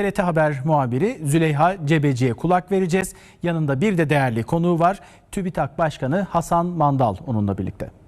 TRT Haber muhabiri Züleyha Cebeci'ye kulak vereceğiz. Yanında bir de değerli konuğu var. TÜBİTAK Başkanı Hasan Mandal onunla birlikte.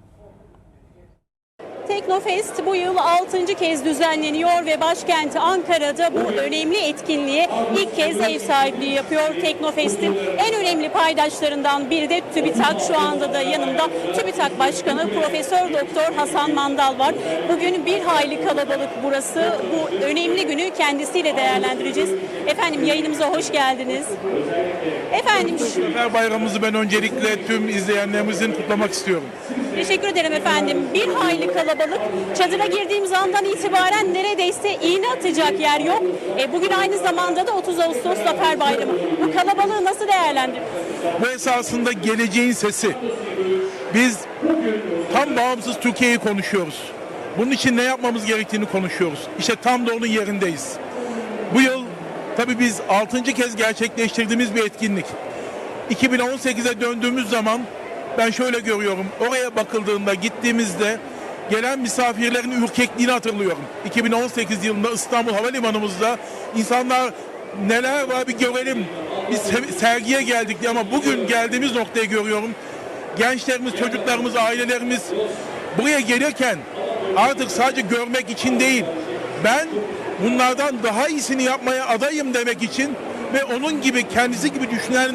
Teknofest bu yıl 6. kez düzenleniyor ve başkent Ankara'da bu önemli etkinliğe ilk kez ev sahipliği yapıyor. Teknofest'in en önemli paydaşlarından biri de TÜBİTAK. Şu anda da yanımda TÜBİTAK Başkanı Profesör Doktor Hasan Mandal var. Bugün bir hayli kalabalık burası. Bu önemli günü kendisiyle değerlendireceğiz. Efendim yayınımıza hoş geldiniz. Efendim Zafer Bayramımızı ben öncelikle tüm izleyenlerimizin kutlamak istiyorum. Teşekkür ederim efendim. Bir hayli kalabalık. Çadıra girdiğimiz andan itibaren neredeyse iğne atacak yer yok. E, bugün aynı zamanda da 30 Ağustos Zafer Bayramı. Bu kalabalığı nasıl değerlendiriyorsunuz? Bu esasında geleceğin sesi. Biz tam bağımsız Türkiye'yi konuşuyoruz. Bunun için ne yapmamız gerektiğini konuşuyoruz. İşte tam da onun yerindeyiz. Bu yıl tabii biz 6. kez gerçekleştirdiğimiz bir etkinlik. 2018'e döndüğümüz zaman ben şöyle görüyorum. Oraya bakıldığında gittiğimizde gelen misafirlerin ürkekliğini hatırlıyorum. 2018 yılında İstanbul Havalimanımızda insanlar neler var bir görelim. Biz se- sergiye geldik ama bugün geldiğimiz noktayı görüyorum. Gençlerimiz, çocuklarımız, ailelerimiz buraya gelirken artık sadece görmek için değil, ben bunlardan daha iyisini yapmaya adayım demek için ve onun gibi kendisi gibi düşünen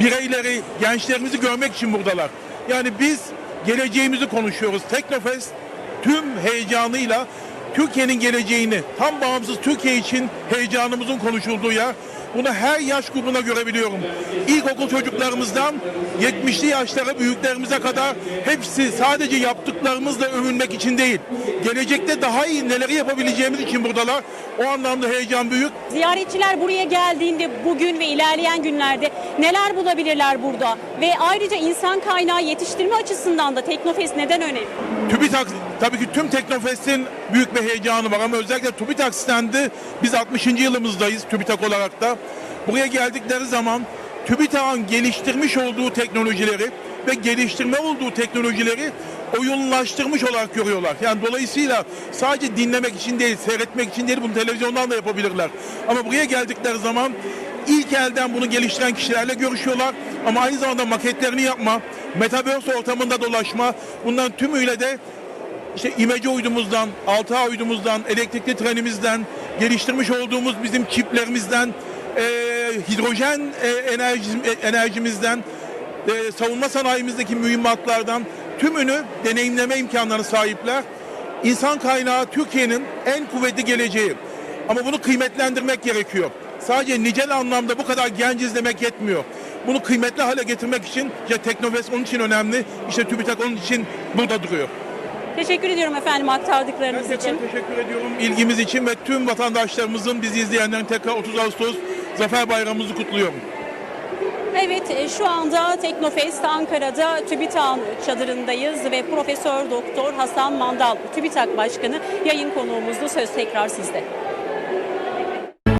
bireyleri, gençlerimizi görmek için buradalar. Yani biz geleceğimizi konuşuyoruz. Teknofest tüm heyecanıyla Türkiye'nin geleceğini, tam bağımsız Türkiye için heyecanımızın konuşulduğu yer. Bunu her yaş grubuna görebiliyorum. İlkokul çocuklarımızdan 70'li yaşlara büyüklerimize kadar hepsi sadece yaptıklarımızla övünmek için değil. Gelecekte daha iyi neleri yapabileceğimiz için buradalar. O anlamda heyecan büyük. Ziyaretçiler buraya geldiğinde bugün ve ilerleyen günlerde neler bulabilirler burada? Ve ayrıca insan kaynağı yetiştirme açısından da Teknofest neden önemli? TÜBİTAK tabii ki tüm Teknofest'in büyük bir heyecanı var ama özellikle TÜBİTAK stendi biz 60. yılımızdayız TÜBİTAK olarak da. Buraya geldikleri zaman TÜBİTAK'ın geliştirmiş olduğu teknolojileri ve geliştirme olduğu teknolojileri oyunlaştırmış olarak görüyorlar. Yani dolayısıyla sadece dinlemek için değil, seyretmek için değil bunu televizyondan da yapabilirler. Ama buraya geldikleri zaman ilk elden bunu geliştiren kişilerle görüşüyorlar ama aynı zamanda maketlerini yapma, metaverse ortamında dolaşma, bunların tümüyle de işte imece uydumuzdan, 6A uydumuzdan, elektrikli trenimizden, geliştirmiş olduğumuz bizim çiplerimizden, e, hidrojen e, enerji, e, enerjimizden, e, savunma sanayimizdeki mühimmatlardan tümünü deneyimleme imkanlarına sahipler. İnsan kaynağı Türkiye'nin en kuvvetli geleceği. Ama bunu kıymetlendirmek gerekiyor. Sadece nicel anlamda bu kadar genciz demek yetmiyor. Bunu kıymetli hale getirmek için işte Teknofest onun için önemli. İşte TÜBİTAK onun için burada duruyor. Teşekkür ediyorum efendim aktardıklarınız Ben için. teşekkür ediyorum ilgimiz için ve tüm vatandaşlarımızın bizi izleyenlerin tekrar 30 Ağustos Zafer Bayramımızı kutluyorum. Evet e, şu anda Teknofest Ankara'da TÜBİTAK çadırındayız ve Profesör Doktor Hasan Mandal TÜBİTAK Başkanı yayın konuğumuzdu. Söz tekrar sizde.